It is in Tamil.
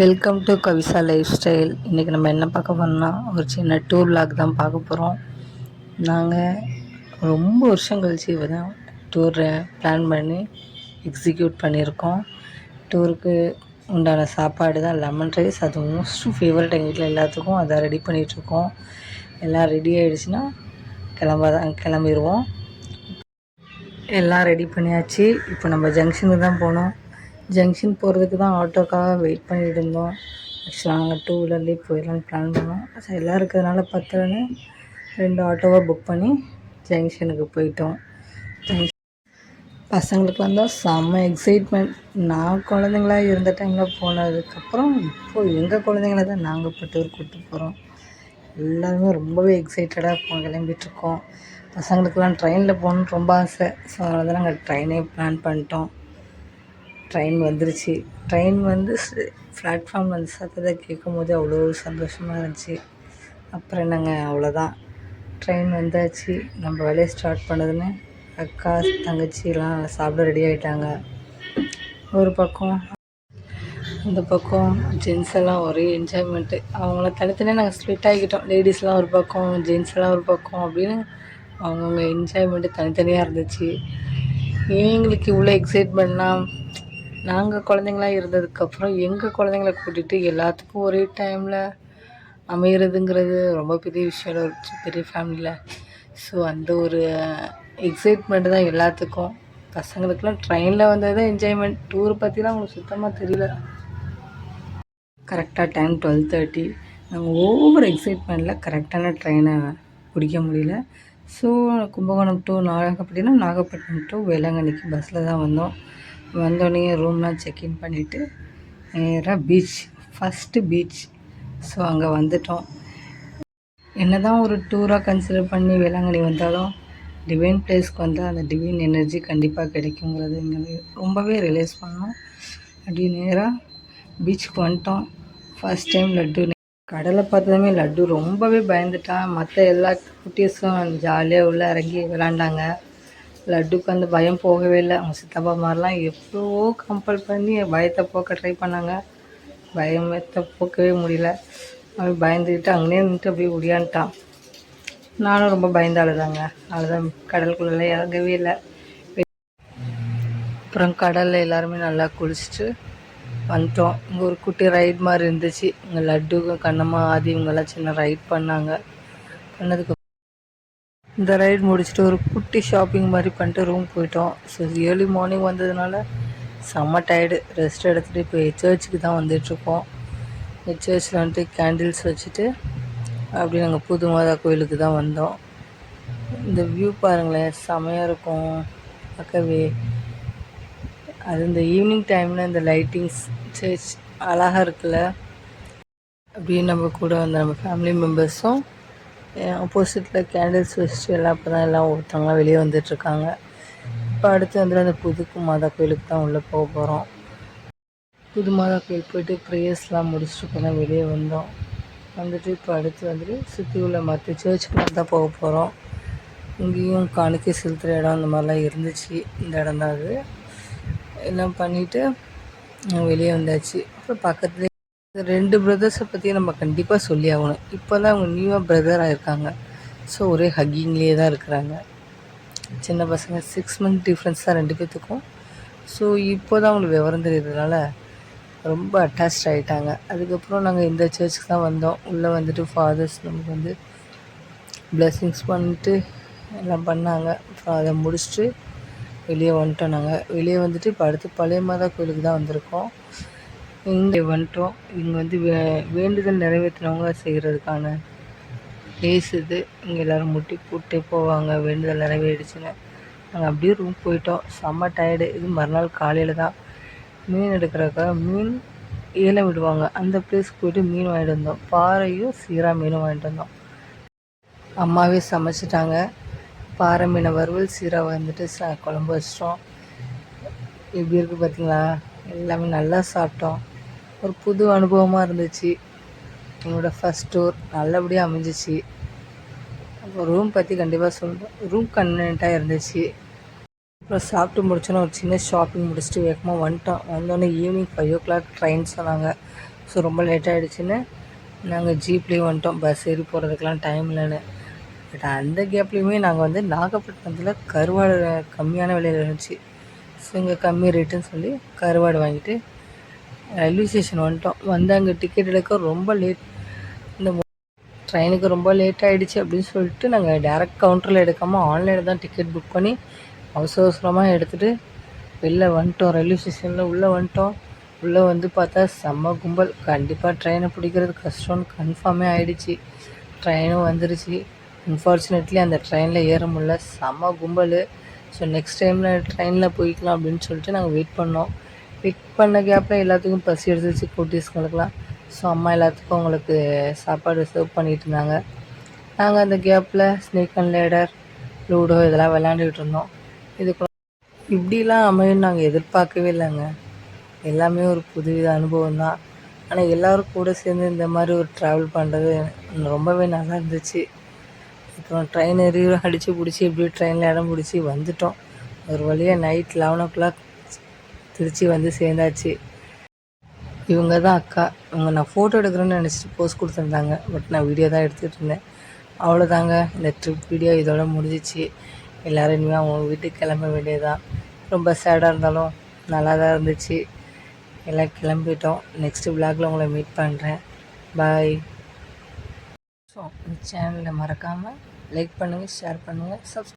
Welcome to Kavisa lifestyle இன்றைக்கி நம்ம என்ன பார்க்க போறோம்னா ஒரு சின்ன டூர் பிளாக் தான் பார்க்க போகிறோம் நாங்கள் ரொம்ப வருஷம் கழிச்சு இப்போ தான் டூரை பிளான் பண்ணி எக்ஸிக்யூட் பண்ணியிருக்கோம். டூருக்கு உண்டான சாப்பாடு தான் லெமன் ரைஸ் அது மோஸ்ட் ஃபேவரட் எங்கள் வீட்டில் எல்லாத்துக்கும் அதை ரெடி பண்ணிகிட்ருக்கோம் எல்லாம் ரெடி ஆகிடுச்சுன்னா கிளம்பாதான் கிளம்பிடுவோம் எல்லாம் ரெடி பண்ணியாச்சு. இப்போ நம்ம ஜங்ஷனுக்கு தான் போனோம். ஜங்ஷன் போகிறதுக்கு தான் ஆட்டோக்காக வெயிட் பண்ணிட்டு இருந்தோம். ஆக்சுவலாக நாங்கள் டூ வீலர்லேயே போயிடலான்னு பிளான் பண்ணோம். எல்லாம் இருக்கிறதுனால பத்தலன்னு ரெண்டு ஆட்டோவாக புக் பண்ணி ஜங்ஷனுக்கு போயிட்டோம். ஜங்ஷன் பசங்களுக்கு வந்தால் செம்ம எக்ஸைட்மெண்ட் நான் குழந்தைங்களா இருந்த டைமில் போனதுக்கப்புறம் இப்போது எங்கள் குழந்தைங்கள தான் நாங்கள் பட்டூர் டூர் கூப்பிட்டு போகிறோம் எல்லாருமே ரொம்பவே எக்ஸைட்டடாக போ கிளம்பிட்டுருக்கோம் பசங்களுக்கெல்லாம் ட்ரெயினில் போகணுன்னு ரொம்ப ஆசை. ஸோ அதனால் தான் நாங்கள் ட்ரெயினே பிளான் பண்ணிட்டோம். ட்ரெயின் வந்துருச்சு. ட்ரெயின் வந்து பிளாட்ஃபார்ம் வந்து சத்தத்தை கேட்கும் போது அவ்வளோ சந்தோஷமாக இருந்துச்சு. அப்புறம் என்னங்க அவ்வளோதான். ட்ரெயின் வந்தாச்சு. நம்ம வேலையை ஸ்டார்ட் பண்ணதுன்னு அக்கா தங்கச்சிலாம் சாப்பிட ரெடி ஆகிட்டாங்க ஒரு பக்கம் இந்த பக்கம் ஜென்ஸ் எல்லாம் ஒரே என்ஜாய்மெண்ட்டு அவங்கள தனித்தனியாக நாங்கள் ஸ்ப்ளிட் ஆகிக்கிட்டோம். லேடிஸ்லாம் ஒரு பக்கம் ஜென்ஸ் எல்லாம் ஒரு பக்கம் அப்படின்னு அவங்கவுங்க என்ஜாய்மெண்ட்டு தனித்தனியாக இருந்துச்சு. எங்களுக்கு இவ்வளோ எக்ஸைட்மெண்ட்னா நாங்கள் குழந்தைங்களா இருந்ததுக்கப்புறம் எங்கள் குழந்தைங்கள கூட்டிகிட்டு எல்லாத்துக்கும் ஒரே டைமில் அமையிறதுங்கிறது ரொம்ப பெரிய விஷயம். ஒரு பெரிய ஃபேமிலியில் ஸோ அந்த ஒரு எக்ஸைட்மெண்ட் தான் எல்லாத்துக்கும். பசங்களுக்குலாம் ட்ரெயினில் வந்தது தான் என்ஜாய்மெண்ட் டூர் பற்றிலாம் அவங்களுக்கு சுத்தமாக தெரியல. கரெக்டாக டைம் டுவெல் தேர்ட்டி நாங்கள் ஓவர் எக்ஸைட்மெண்ட்டில் கரெக்டான ட்ரெயினை பிடிக்க முடியல. So Kumbakonam to Nagapattinam Nagapattinam to வேளாங்கண்ணிக்கு பஸ்ஸில் தான் வந்தோம். வந்தோடனே ரூம்லாம் செக்இன் பண்ணிவிட்டு நேராக பீச் ஃபஸ்ட்டு பீச் ஸோ அங்கே வந்துட்டோம். என்ன தான் ஒரு டூராக கன்சிடர் பண்ணி வேளாங்கண்ணி வந்தாலும் டிவைன் பிளேஸ்க்கு வந்தால் அந்த டிவைன் எனர்ஜி கண்டிப்பாக கிடைக்குங்கிறது எங்களுக்கு ரொம்பவே ரிலேஸ் பண்ணோம். அப்படி நேராக பீச்சுக்கு வந்துட்டோம். ஃபர்ஸ்ட் டைம் லட்டு. கடலை பார்த்ததுமே லட்டு ரொம்பவே பயந்துட்டான் மற்ற எல்லா குட்டீஸும் ஜாலியாக உள்ளே இறங்கி விளாண்டாங்க. லட்டுக்கு அந்த பயம் போகவே இல்லை. அவங்க சித்தப்பா மாதிரிலாம் எவ்வளவோ கம்பல் பண்ணி பயத்தை போக்க ட்ரை பண்ணாங்க. பயத்தை போக்கவே முடியல. அவன் பயந்துக்கிட்டு அங்கேயே நின்றுட்டு அப்படியே ஒடியான்ட்டான். நானும் ரொம்ப பயந்த அழுதாங்க அழுதான் கடலுக்குள்ளே இறங்கவே இல்லை. அப்புறம் கடலில் எல்லாருமே நல்லா குளிச்சுட்டு வந்துட்டோம். இங்கே ஒரு குட்டி ரைட் மாதிரி இருந்துச்சு. இங்கே லட்டு கண்ணம்மா ஆதி இவங்கெல்லாம் சின்ன ரைட் பண்ணாங்க. பண்ணதுக்கு இந்த ரைட் முடிச்சுட்டு ஒரு குட்டி ஷாப்பிங் மாதிரி பண்ணிட்டு ரூம் போயிட்டோம். ஸோ ஏர்லி மார்னிங் வந்ததுனால செம்ம டயர்டு ரெஸ்ட் எடுத்துகிட்டு இப்போ சர்ச்சுக்கு தான் வந்துட்டுருக்கோம் சர்ச்சில் வந்துட்டு கேண்டில்ஸ் வச்சுட்டு அப்படி நாங்கள் புது மாதா கோயிலுக்கு தான் வந்தோம். இந்த வியூ பாருங்களேன் செமையாக இருக்கும். பக்கவே அது இந்த ஈவினிங் டைமில் இந்த லைட்டிங்ஸ் சர்ச் அழகாக இருக்குல்ல? அப்படியே நம்ம கூட வந்த நம்ம ஃபேமிலி மெம்பர்ஸும் ஆப்போசிட்டில் கேண்டில்ஸ் வச்சு எல்லாம் அப்போ தான் எல்லாம் ஒருத்தவங்களாம் வெளியே வந்துட்டுருக்காங்க. இப்போ அடுத்து வந்து அந்த புதுக்கு மாதா கோயிலுக்கு தான் உள்ளே போக போகிறோம் புது மாதா கோயில் போயிட்டு ப்ரேயர்ஸ்லாம் முடிச்சுட்டு இப்போ தான் வெளியே வந்தோம். வந்துட்டு இப்போ அடுத்து வந்துட்டு சுற்றி உள்ள மற்ற சர்ச்சுக்கு தான் போக போகிறோம் இங்கேயும் காணிக்கை செலுத்துகிற இடம் அந்த மாதிரிலாம் இருந்துச்சு. இந்த இடம் தான் அது. எல்லாம் பண்ணிவிட்டு வெளியே வந்தாச்சு. அப்புறம் பக்கத்துலேயே ரெண்டு பிரதர்ஸை பற்றி நம்ம கண்டிப்பாக சொல்லி ஆகணும். இப்போ தான் அவங்க நியூவாக பிரதராக இருக்காங்க ஸோ ஒரே ஹக்கிங்லேயே தான் இருக்கிறாங்க. சின்ன பசங்க சிக்ஸ் மந்த் டிஃப்ரென்ஸ் தான் ரெண்டு பேர்த்துக்கும் ஸோ இப்போ தான் அவங்களுக்கு விவரம் தெரியறதுனால ரொம்ப அட்டாச் ஆகிட்டாங்க அதுக்கப்புறம் நாங்கள் இந்த சர்ச்சுக்கு தான் வந்தோம். உள்ளே வந்துட்டு ஃபாதர்ஸ் நமக்கு வந்து பிளெஸ்ஸிங்ஸ் பண்ணிட்டு எல்லாம் பண்ணாங்க. அப்புறம் அதை முடிச்சுட்டு வெளியே வந்துட்டோம் நாங்கள் வெளியே வந்துட்டு இப்போ அடுத்து பழைய மாதா கோயிலுக்கு தான் வந்திருக்கோம். இங்கே வந்துட்டோம். இங்கே வந்து வே வேண்டுதல் நிறைவேற்றினவங்க செய்கிறதுக்கான பிளேஸ் இது. இங்கே எல்லோரும் முட்டி போட்டு போவாங்க. வேண்டுதல் நிறைவேறிடுச்சுன்னு நாங்கள் அப்படியே ரூம் போயிட்டோம். செம்ம டயர்டு இது மறுநாள் காலையில் தான். மீன் எடுக்கிறக்க மீன் ஏலம் விடுவாங்க. அந்த பிளேஸ்க்கு போயிட்டு மீன் வாங்கிட்டு வந்தோம். பாறையும் சீரா மீனும் வாங்கிட்டு வந்தோம். அம்மாவே சமைச்சிட்டாங்க. பாறை மீனை வறுவல் சீரா வந்துட்டு குழம்பு வச்சிட்டோம். எப்படி இருக்குது பார்த்தீங்களா எல்லாமே நல்லா சாப்பிட்டோம். ஒரு புது அனுபவமாக இருந்துச்சு. என்னோடய ஃபஸ்ட் டூர் நல்லபடியாக அமைஞ்சிச்சு. அப்புறம் ரூம் பற்றி கண்டிப்பாக சொல்கிறேன் ரூம் கன்வீனியண்ட்டாக இருந்துச்சு. அப்புறம் சாப்பிட்டு முடிச்சோன்னே ஒரு சின்ன ஷாப்பிங் முடிச்சுட்டு வேகமாக வந்துட்டோம். வந்தோடனே evening five o'clock train சொன்னாங்க. ஸோ ரொம்ப லேட் ஆகிடுச்சின்னு நாங்கள் ஜீப்லேயே வந்துட்டோம். பஸ் ஏறி போகிறதுக்கெலாம் டைம் இல்லைன்னு. பட் அந்த கேப்லேயுமே நாங்கள் வந்து நாகப்பட்டினத்தில் கருவாடு கம்மியான விலையில் இருந்துச்சு. ஸோ இங்கே கம்மி ரேட்டுன்னு சொல்லி கருவாடு வாங்கிட்டு ரயில்வே ஸ்டேஷன் வந்துட்டோம். வந்து அங்கே டிக்கெட் எடுக்க ரொம்ப லேட் இந்த ட்ரெயினுக்கு ரொம்ப லேட் ஆகிடுச்சு அப்படின்னு சொல்லிட்டு நாங்கள் டேரெக்ட் கவுண்டரில் எடுக்காமல் ஆன்லைனில் தான் டிக்கெட் புக் பண்ணி அவசர அவசரமாக எடுத்துகிட்டு வெளில வந்துட்டோம். ரயில்வே ஸ்டேஷனில் உள்ளே வந்துட்டோம். உள்ளே வந்து பார்த்தா செம்ம கும்பல். கண்டிப்பாக ட்ரெயினை பிடிக்கிறது கஷ்டம்னு கன்ஃபார்மே ஆகிடுச்சு ட்ரெயினும் வந்துருச்சு. அன்ஃபார்ச்சுனேட்லி அந்த ட்ரெயினில் ஏற முடியல. செம்ம கும்பல். ஸோ நெக்ஸ்ட் டைமில் ட்ரெயினில் போய்க்கலாம் அப்படின்னு சொல்லிட்டு நாங்கள் வெயிட் பண்ணோம். பிக் பண்ண கேப்பில் எல்லாத்துக்கும் பசி எடுத்துச்சு குட்டீஸ்களுக்கெலாம் ஸோ அம்மா எல்லாத்துக்கும் அவங்களுக்கு சாப்பாடு சர்வ் பண்ணிகிட்டு இருந்தாங்க. நாங்கள் அந்த கேப்பில் ஸ்னேக் அண்ட் லேடர் லூடோ இதெல்லாம் விளாண்டுக்கிட்டு இருந்தோம். இதுக்கு இப்படிலாம் அமையும் நாங்கள் எதிர்பார்க்கவே இல்லைங்க. எல்லாமே ஒரு புதுவித அனுபவம் தான். ஆனால் எல்லோரும் கூட சேர்ந்து இந்த மாதிரி ஒரு ட்ராவல் பண்ணுறது ரொம்பவே நல்லா இருந்துச்சு. அப்புறம் ட்ரெயின் ஏறி அடித்து பிடிச்சி இப்படி ட்ரெயினில் இடம் பிடிச்சி வந்துட்டோம். ஒரு வழியாக night eleven o'clock Trichy வந்து சேர்ந்தாச்சு. இவங்க தான் அக்கா. இவங்க நான் ஃபோட்டோ எடுக்கிறேன்னு நினச்சிட்டு போஸ்ட் கொடுத்துருந்தாங்க. பட் நான் வீடியோ தான் எடுத்துகிட்டு இருந்தேன். அவ்வளோதாங்க இந்த ட்ரிப் வீடியோ இதோட முடிஞ்சிச்சு. எல்லோரும் இனிமேல் அவங்க வீட்டுக்கு கிளம்ப வேண்டியதுதான். ரொம்ப சேடாக இருந்தாலும் நல்லா தான் இருந்துச்சு. எல்லாம் கிளம்பிட்டோம். நெக்ஸ்ட்டு விளாகில் உங்களை மீட் பண்ணுறேன் பாய் ஸோ இந்த சேனலை மறக்காமல் லைக் பண்ணுங்கள் ஷேர் பண்ணுங்கள் சப்ஸ்